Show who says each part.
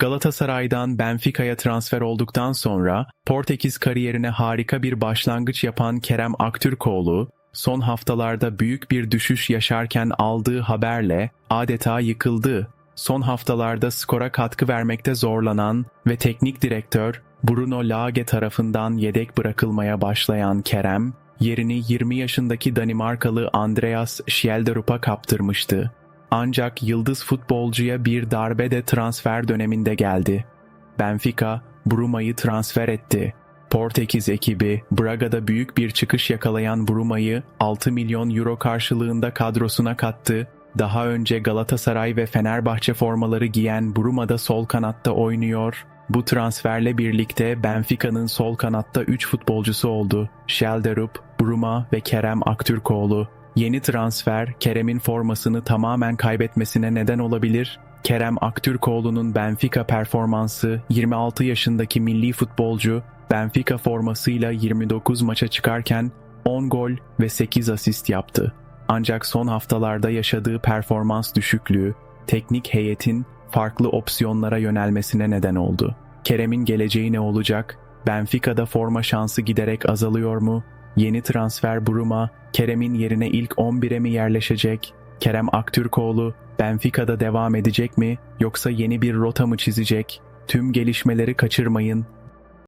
Speaker 1: Galatasaray'dan Benfica'ya transfer olduktan sonra Portekiz kariyerine harika bir başlangıç yapan Kerem Aktürkoğlu, son haftalarda büyük bir düşüş yaşarken aldığı haberle adeta yıkıldı. Son haftalarda skora katkı vermekte zorlanan ve teknik direktör Bruno Lage tarafından yedek bırakılmaya başlayan Kerem, yerini 20 yaşındaki Danimarkalı Andreas Schjelderup'a kaptırmıştı. Ancak yıldız futbolcuya bir darbe de transfer döneminde geldi. Benfica, Bruma'yı transfer etti. Portekiz ekibi, Braga'da büyük bir çıkış yakalayan Bruma'yı 6 milyon euro karşılığında kadrosuna kattı. Daha önce Galatasaray ve Fenerbahçe formaları giyen Bruma'da sol kanatta oynuyor. Bu transferle birlikte Benfica'nın sol kanatta 3 futbolcusu oldu. Shelderup, Bruma ve Kerem Aktürkoğlu. Yeni transfer Kerem'in formasını tamamen kaybetmesine neden olabilir. Kerem Aktürkoğlu'nun Benfica performansı 26 yaşındaki milli futbolcu Benfica formasıyla 29 maça çıkarken 10 gol ve 8 asist yaptı. Ancak son haftalarda yaşadığı performans düşüklüğü teknik heyetin farklı opsiyonlara yönelmesine neden oldu. Kerem'in geleceği ne olacak? Benfica'da forma şansı giderek azalıyor mu? Yeni transfer Bruma, Kerem'in yerine ilk 11'e mi yerleşecek? Kerem Aktürkoğlu, Benfica'da devam edecek mi? Yoksa yeni bir rota mı çizecek? Tüm gelişmeleri kaçırmayın.